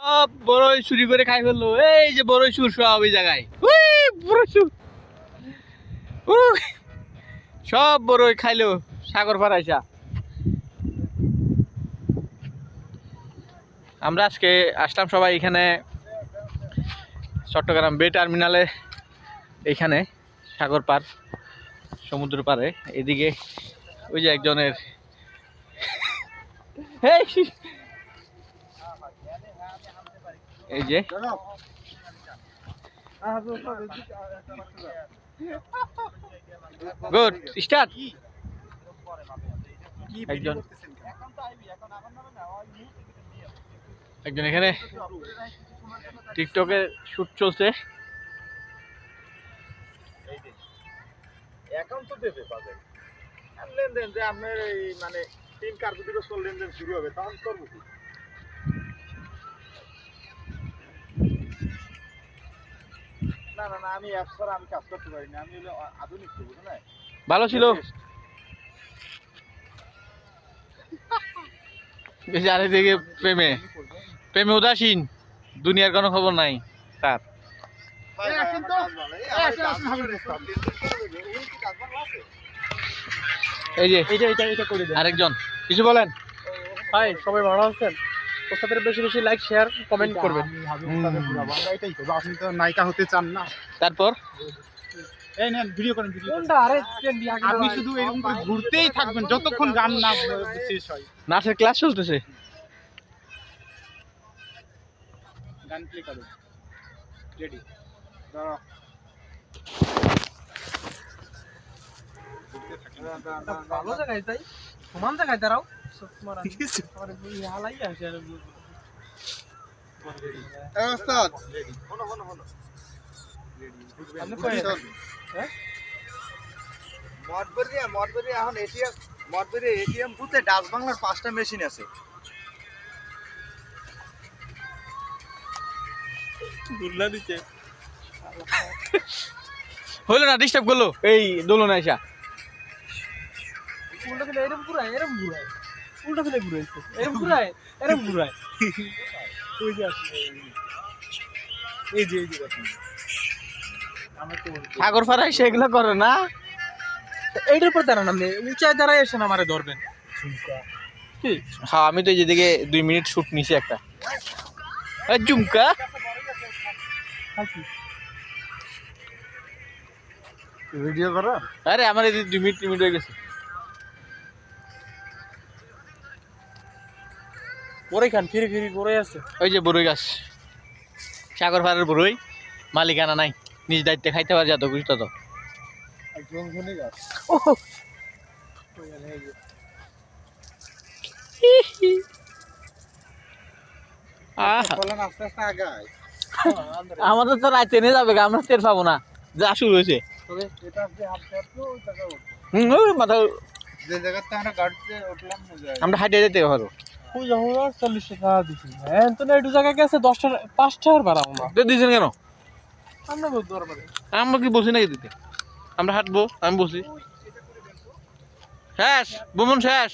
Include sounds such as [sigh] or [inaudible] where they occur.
সব বড়ই চুরি করে খাই ফেলল। এই যে বড়ই সুর সব ওই জায়গায়। বড়ই সুর সব বড়ই খাইলো সাগর পাড়াইসা আমরা আজকে আসলাম সবাই এখানে চট্টগ্রাম বে টার্মিনালে এইখানে সাগর পার সমুদ্র পারে এদিকে ওই যে একজনের [laughs] এই যে। গুড স্টার্ট একজন। একজন এখানে। টিকটকে শুট চলছে। তো পাবেন লেনদেন যে আপনার এই মানে তিন কার্যদিবস বছর লেনদেন শুরু হবে, তখন করব কি? না না না আমি অ্যাপ ছাড়া আমি কাজ করতে পারি না আমি হলো আধুনিক তো বুঝো না ভালো ছিল। এই যে আরেকদিকে প্রেমে। প্রেমে উদাসীন। দুনিয়ার কোনো খবর নাই। তার এই ভাই। যে আরেকজন। কিছু বলেন? হাই সবাই ভালো আছেন? ওর বেশি বেশি লাইক শেয়ার কমেন্ট করবেন। এটাই তো আপনি তো নায়িকা হতে চান না। তারপর? এই নেন ভিডিও করেন ভিডিও আরে ট্রেন দিয়ে আগে আপনি শুধু এরকম করে ঘুরতেই থাকবেন যতক্ষণ গান না শেষ হয়। নাচের ক্লাস চলতেছে? গান প্লে করো। রেডি দাঁড়াও। ভালো জায়গায় তাই সমান জায়গায় দাঁড়াও। মঠবাড়িয়া এখন এটিএম মঠবাড়িয়া এটিএম বুথে ডাচ বাংলার পাঁচটা মেশিন আছে গুল্লা হইল না ডিস্টার্ব করল? এই দোলো না এসা এরম ঘুরায় এরম ঘুরায়। উল্টা এরম ঘুরায় এরম ঘুরায়। ওই যে এই যে। এই যে দেখেন। সাগর ফারাই সেগুলো করে না? এইটার উপর দাঁড়ান আপনি। উঁচায় দাঁড়ায় এসে আমারে ধরবেন। কি? হ্যাঁ আমি তো এই যেদিকে দুই মিনিট শুট নিছি একটা। এ, ঝুমকা? ভিডিও করো? আরে আমার এই দুই মিনিট তিন মিনিট হয়ে গেছে। পরে খান ফিরে ফিরে আছে। ওই যে বড়ই গাছ। সাগর ফারের বড়ই মালিকানা নাই। নিজ দায়িত্বে খাইতে পারে যত খুশি তত। আমাদের তো রাত টেনে যাবে গা, আমরা টের পাবো না। যা শুরু হয়েছে। মাথা আমরা হাইটে যেতে পারো পূজা চল্লিশ টাকা দিছি। হ্যাঁ তো না একটু জায়গা গেছে দশটা পাঁচটার ভাড়া আমরা তো দিয়েছেন কেন? আমরা বলতে পারব আমরা কি বসি নাকি দিতে? আমরা হাঁটবো আমি বসি শেষ ভ্রমণ শেষ।